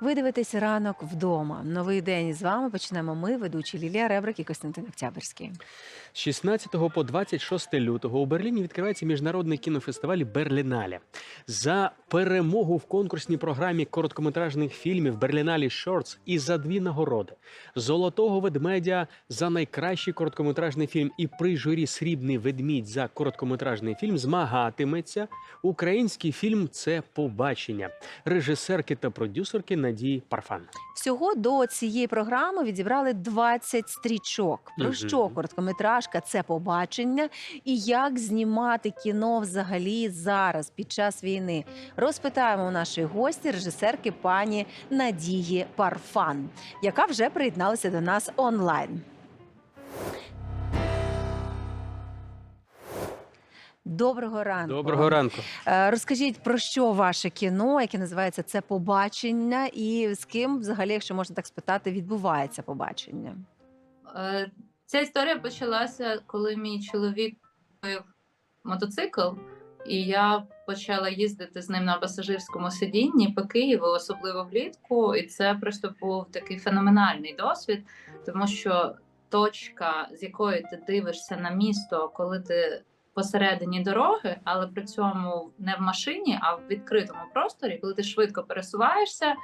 Ви дивитесь ранок вдома. Новий день з вами почнемо ми, ведучі Лілія Ребрик і Костянтин Октябрьський. З 16 по 26 лютого у Берліні відкривається міжнародний кінофестиваль Берлінале. За перемогу в конкурсній програмі короткометражних фільмів Берліналі Шортс і за дві нагороди золотого ведмедя за найкращий короткометражний фільм і при журі Срібний ведмідь за короткометражний фільм змагатиметься український фільм Це побачення режисерки та продюсерки Надії Парфан. Всього до цієї програми відібрали 20 стрічок. Про угу. що короткометражка це побачення і як знімати кіно взагалі зараз під час війни. Розпитаємо у нашої гості режисерки пані Надії Парфан, яка вже приєдналася до нас онлайн. Доброго ранку. Доброго ранку. Е, Розкажіть про що ваше кіно, яке називається це побачення, і з ким взагалі, якщо можна так спитати, відбувається побачення? Е, Ця історія почалася, коли мій чоловік купив мотоцикл, і я почала їздити з ним на пасажирському сидінні по Києву, особливо влітку. І це просто був такий феноменальний досвід, тому що точка, з якої ти дивишся на місто, коли ти посередині дороги, але при цьому не в машині, а в відкритому просторі, коли ти швидко пересуваєшся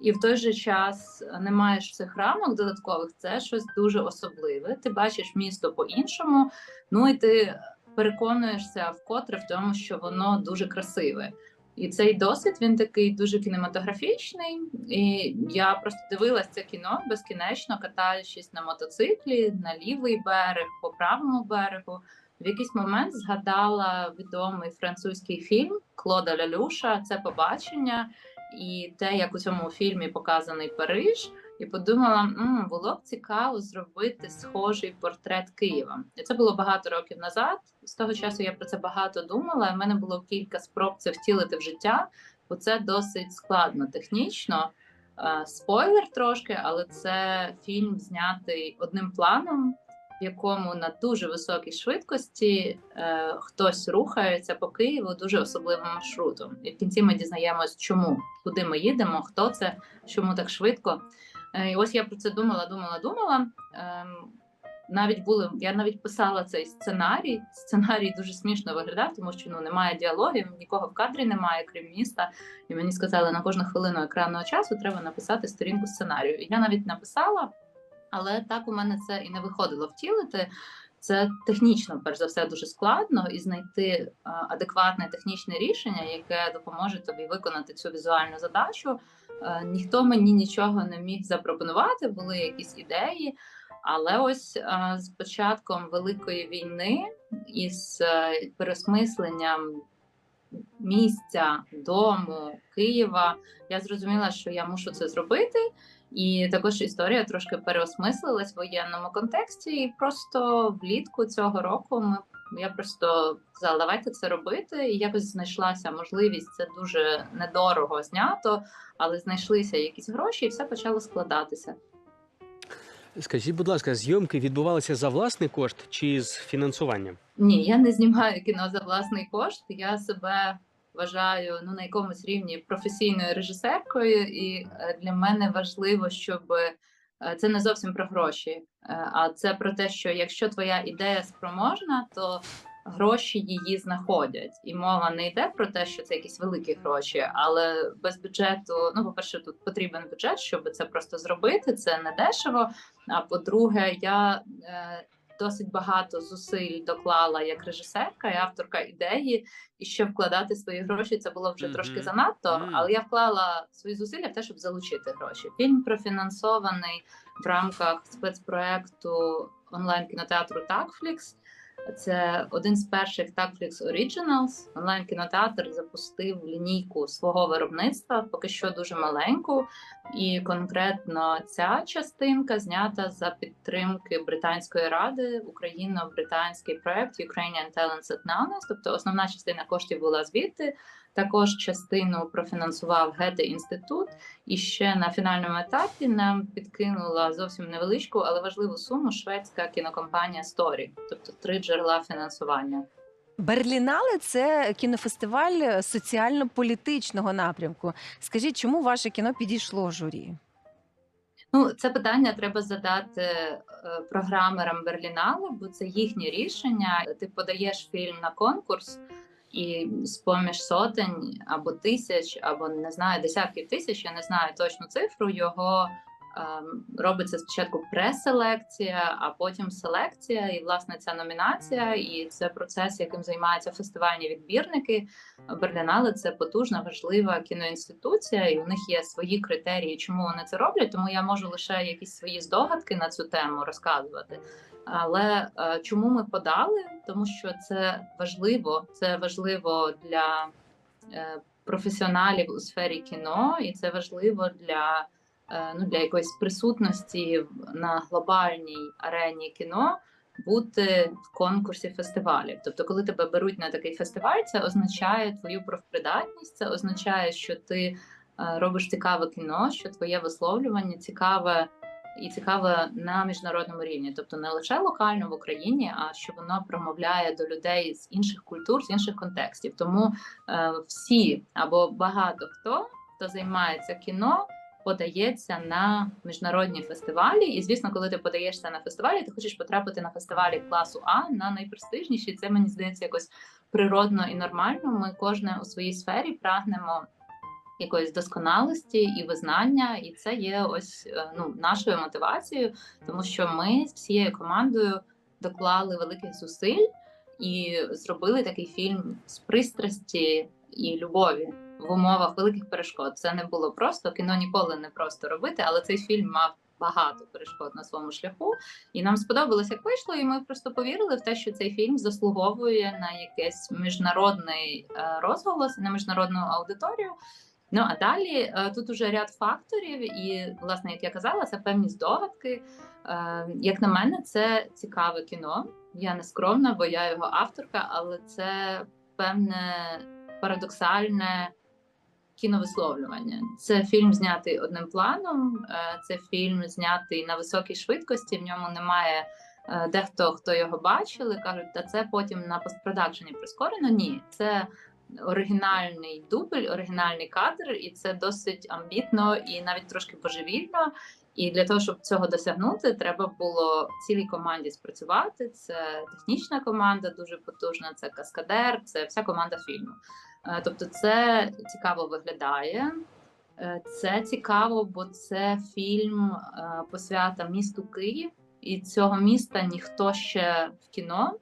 і в той же час не маєш цих рамок додаткових, це щось дуже особливе. Ти бачиш місто по-іншому, ну і ти переконуєшся вкотре в тому, що воно дуже красиве. І цей досвід він такий дуже кінематографічний. І я просто дивилась це кіно безкінечно, катаючись на мотоциклі на лівий берег, по правому берегу. В якийсь момент згадала відомий французький фільм Клода Лялюша. Це побачення і те, як у цьому фільмі показаний Париж, і подумала, м було б цікаво зробити схожий портрет Києва. І це було багато років назад. З того часу я про це багато думала. в мене було кілька спроб це втілити в життя, бо це досить складно технічно. Е, Спойлер трошки, але це фільм знятий одним планом, якому на дуже високій швидкості е, хтось рухається по Києву дуже особливим маршрутом. І в кінці ми дізнаємось, чому, куди ми їдемо, хто це, чому так швидко. Е, і ось я про це думала, думала, думала. Ем, навіть були, я навіть писала цей сценарій. Сценарій дуже смішно виглядав, тому що ну немає діалогів, нікого в кадрі немає, крім міста. І мені сказали, на кожну хвилину екранного часу треба написати сторінку сценарію. І я навіть написала, але так у мене це і не виходило втілити. Це технічно, перш за все, дуже складно і знайти е, адекватне технічне рішення, яке допоможе тобі виконати цю візуальну задачу. Е, Ніхто мені нічого не міг запропонувати, були якісь ідеї. Але ось е, з початком великої війни із е, переосмисленням місця, дому, Києва, я зрозуміла, що я мушу це зробити. І також історія трошки переосмислилась в воєнному контексті. І просто влітку цього року ми я просто сказала, давайте це робити. І якось знайшлася можливість. Це дуже недорого знято, але знайшлися якісь гроші, і все почало складатися. Скажіть, будь ласка, зйомки відбувалися за власний кошт чи з фінансуванням? Ні, я не знімаю кіно за власний кошт. Я себе вважаю ну на якомусь рівні професійною режисеркою, і е, для мене важливо, щоб е, це не зовсім про гроші, е, а це про те, що якщо твоя ідея спроможна, то гроші її знаходять. І мова не йде про те, що це якісь великі гроші, але без бюджету, ну по-перше, тут потрібен бюджет, щоб це просто зробити. Це не дешево. А по-друге, я досить багато зусиль доклала як режисерка і авторка ідеї, і щоб вкладати свої гроші, це було вже Мгм. трошки занадто. Мгм. Але я вклала свої зусилля в те, щоб залучити гроші. Фільм профінансований в рамках спецпроекту онлайн кінотеатру Такфлікс. Це один з перших Takflix Originals. Онлайн кінотеатр запустив лінійку свого виробництва, поки що дуже маленьку. І конкретно ця частинка знята за підтримки Британської ради, україно-британський проект Ukrainian Talents at Nanos. Тобто основна частина коштів була звідти. Також частину профінансував Гете інститут, і ще на фінальному етапі нам підкинула зовсім невеличку, але важливу суму шведська кінокомпанія Story. тобто три джерела фінансування. Берлінале це кінофестиваль соціально-політичного напрямку. Скажіть, чому ваше кіно підійшло журі? Ну, це питання треба задати е, програмерам Берліналу, бо це їхнє рішення. Ти подаєш фільм на конкурс, і з поміж сотень або тисяч, або не знаю, десятків тисяч, я не знаю точну цифру. Його ем, робиться спочатку преселекція, а потім селекція, і власне ця номінація, і це процес, яким займаються фестивальні відбірники. Берлінале це потужна, важлива кіноінституція, і у них є свої критерії, чому вони це роблять. Тому я можу лише якісь свої здогадки на цю тему розказувати. Але е, чому ми подали? Тому що це важливо. Це важливо для е, професіоналів у сфері кіно, і це важливо для, е, ну, для якоїсь присутності на глобальній арені кіно. Бути в конкурсі фестивалів. Тобто, коли тебе беруть на такий фестиваль, це означає твою профпридатність, це означає, що ти робиш цікаве кіно, що твоє висловлювання цікаве і цікаве на міжнародному рівні, тобто не лише локально в Україні, а що воно промовляє до людей з інших культур, з інших контекстів. Тому е, всі або багато хто хто займається кіно. Подається на міжнародні фестивалі, і звісно, коли ти подаєшся на фестивалі, ти хочеш потрапити на фестивалі класу А на найпрестижніші. Це мені здається якось природно і нормально. Ми кожне у своїй сфері прагнемо якоїсь досконалості і визнання, і це є ось е, ну нашою мотивацією, тому що ми з всією командою доклали великих зусиль і зробили такий фільм з пристрасті і любові в умовах великих перешкод. Це не було просто кіно ніколи не просто робити, але цей фільм мав. Багато перешкод на своєму шляху, і нам сподобалось, як вийшло, і ми просто повірили в те, що цей фільм заслуговує на якийсь міжнародний е, розголос, на міжнародну аудиторію. Ну а далі е, тут уже ряд факторів, і власне, як я казала, це певні здогадки. Е, Як на мене, це цікаве кіно. Я не скромна, бо я його авторка, але це певне парадоксальне кіновисловлювання. Це фільм знятий одним планом, е, це фільм знятий на високій швидкості. В ньому немає дехто, хто його бачили, кажуть, та це потім на постпродакшені прискорено. Ні, це оригінальний дубль, оригінальний кадр, і це досить амбітно і навіть трошки божевільно. І для того, щоб цього досягнути, треба було цілій команді спрацювати. Це технічна команда, дуже потужна. Це каскадер, це вся команда фільму. Е, Тобто, це цікаво виглядає. Е, Це цікаво, бо це фільм е, посвята місту Київ, і цього міста ніхто ще в кіно,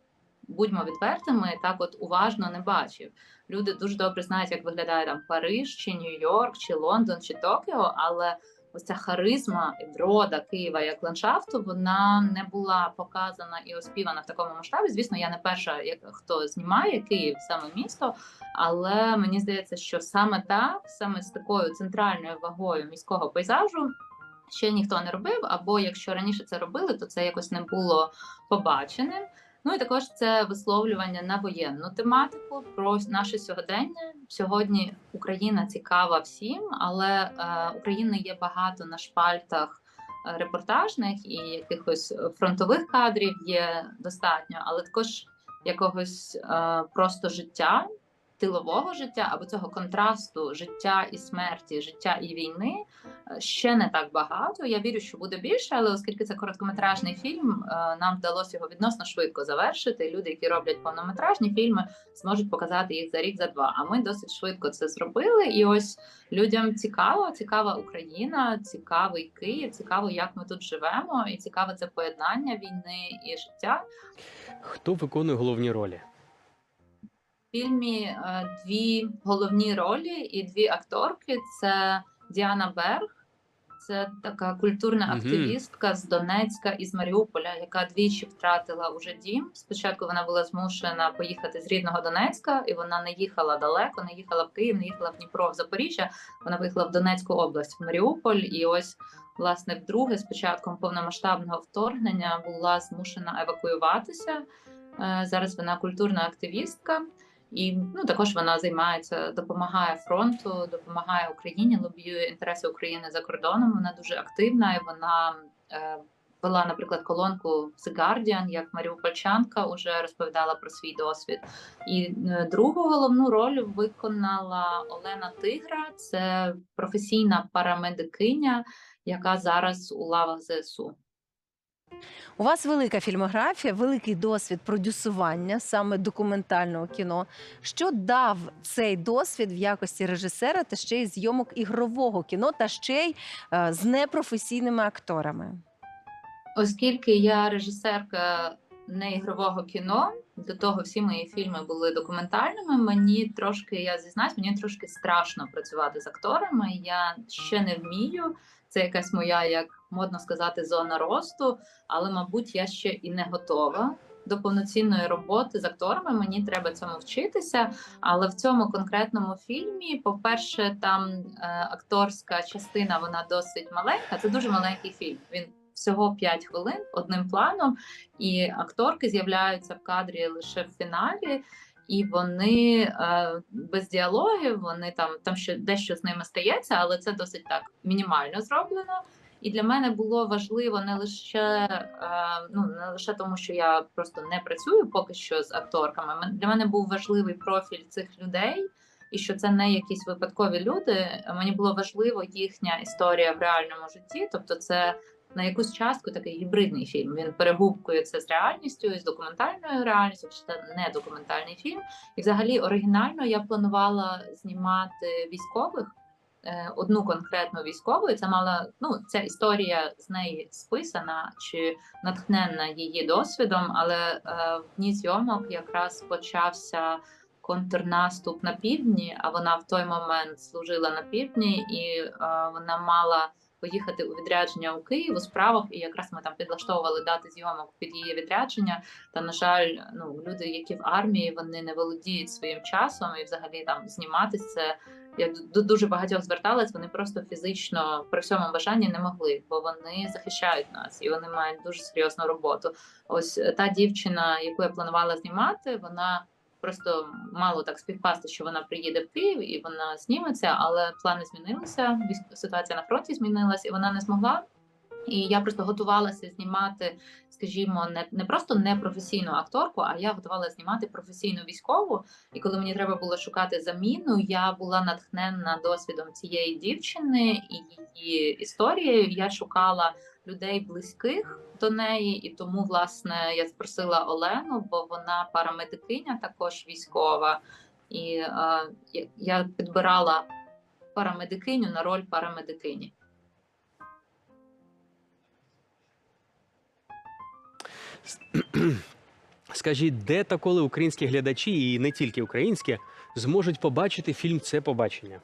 будьмо відвертими, так от уважно не бачив. Люди дуже добре знають, як виглядає там Париж, чи Нью-Йорк, чи Лондон, чи Токіо, але ось ця харизма врода Києва як ландшафту, вона не була показана і оспівана в такому масштабі. Звісно, я не перша, як хто знімає Київ, саме місто, але мені здається, що саме так, саме з такою центральною вагою міського пейзажу. Ще ніхто не робив, або якщо раніше це робили, то це якось не було побаченим. Ну і також це висловлювання на воєнну тематику про наше сьогодення. Сьогодні Україна цікава всім, але е, України є багато на шпальтах е, репортажних і якихось фронтових кадрів є достатньо, але також якогось е, просто життя, тилового життя або цього контрасту життя і смерті, життя і війни ще не так багато. Я вірю, що буде більше, але оскільки це короткометражний фільм, е, нам вдалося його відносно швидко завершити. Люди, які роблять повнометражні фільми, зможуть показати їх за рік, за два. А ми досить швидко це зробили. І ось людям цікаво, цікава Україна, цікавий Київ, цікаво, як ми тут живемо, і цікаве це поєднання війни і життя. Хто виконує головні ролі? В фільмі е, дві головні ролі і дві акторки: це Діана Берг, це така культурна активістка з Донецька і з Маріуполя, яка двічі втратила уже дім. Спочатку вона була змушена поїхати з рідного Донецька, і вона не їхала далеко, не їхала в Київ, не їхала в Дніпро, в Запоріжжя. Вона виїхала в Донецьку область, в Маріуполь, і ось. Власне, вдруге, з початком повномасштабного вторгнення, була змушена евакуюватися. Е, Зараз вона культурна активістка, і ну також вона займається, допомагає фронту, допомагає Україні, лобіює інтереси України за кордоном. Вона дуже активна і вона е, вела, наприклад, колонку The Guardian, як Маріупольчанка вже розповідала про свій досвід. І е, другу головну роль виконала Олена Тигра. Це професійна парамедикиня, яка зараз у лавах ЗСУ. У вас велика фільмографія, великий досвід продюсування саме документального кіно. Що дав цей досвід в якості режисера та ще й зйомок ігрового кіно, та ще й е, з непрофесійними акторами? Оскільки я режисерка не ігрового кіно, до того всі мої фільми були документальними. Мені трошки, я зізнаюсь, мені трошки страшно працювати з акторами. Я ще не вмію. Це якась моя, як модно сказати, зона росту, але, мабуть, я ще і не готова. До повноцінної роботи з акторами мені треба цьому вчитися. Але в цьому конкретному фільмі, по-перше, там е, акторська частина вона досить маленька. Це дуже маленький фільм. Він всього 5 хвилин одним планом, і акторки з'являються в кадрі лише в фіналі. І вони е, без діалогів, вони там там що дещо з ними стається, але це досить так мінімально зроблено. І для мене було важливо не лише е, ну не лише тому, що я просто не працюю поки що з акторками. Для мене був важливий профіль цих людей, і що це не якісь випадкові люди. Мені було важливо їхня історія в реальному житті, тобто це на якусь частку такий гібридний фільм. Він перегукує це з реальністю, з документальною реальністю, чи це не документальний фільм. І взагалі оригінально я планувала знімати військових. е, Одну конкретну військову, і це мала ну ця історія з неї списана чи натхненна її досвідом, але е, в дні зйомок якраз почався контрнаступ на півдні. А вона в той момент служила на півдні, і е, вона мала поїхати у відрядження у Київ у справах, і якраз ми там підлаштовували дати зйомок під її відрядження. Та на жаль, ну люди, які в армії, вони не володіють своїм часом, і взагалі там зніматися. Я до дуже багатьох зверталась, вони просто фізично при всьому бажанні не могли, бо вони захищають нас і вони мають дуже серйозну роботу. Ось е, та дівчина, яку я планувала знімати, вона просто мало так співпасти, що вона приїде в Київ і вона зніметься, але плани змінилися. Ситуація на фронті змінилась, і вона не змогла. І я просто готувалася знімати, скажімо, не, не просто непрофесійну акторку, а я готувалася знімати професійну військову. І коли мені треба було шукати заміну, я була натхненна досвідом цієї дівчини і її історією. Я шукала людей близьких до неї, і тому власне я спросила Олену, бо вона парамедикиня, також військова, і е, я- підбирала парамедикиню на роль парамедикині. Скажіть, де та коли українські глядачі, і не тільки українські, зможуть побачити фільм Це побачення?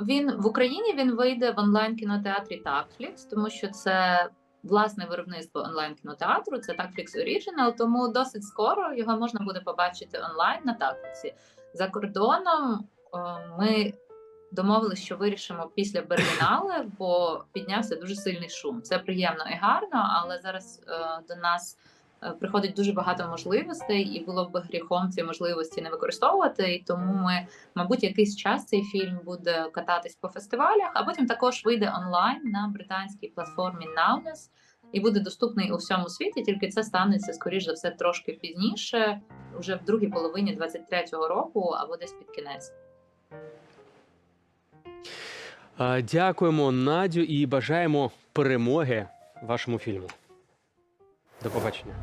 Він в Україні він вийде в онлайн кінотеатрі Такфлікс, тому що це власне виробництво онлайн кінотеатру. Це Такфлікс Оріджинал, тому досить скоро його можна буде побачити онлайн на Такфліксі. За кордоном е, ми домовилися, що вирішимо після Берлінале, бо піднявся дуже сильний шум. Це приємно і гарно, але зараз е, до нас. Е, Приходить дуже багато можливостей, і було б гріхом ці можливості не використовувати. І тому ми Мабуть, якийсь час цей фільм буде кататись по фестивалях, а потім також вийде онлайн на британській платформі Nownes і буде доступний у всьому світі. Тільки це станеться скоріш за все трошки пізніше, вже в другій половині 23-го року або десь під кінець. Дякуємо, Надю, і бажаємо перемоги вашому фільму. До побачення.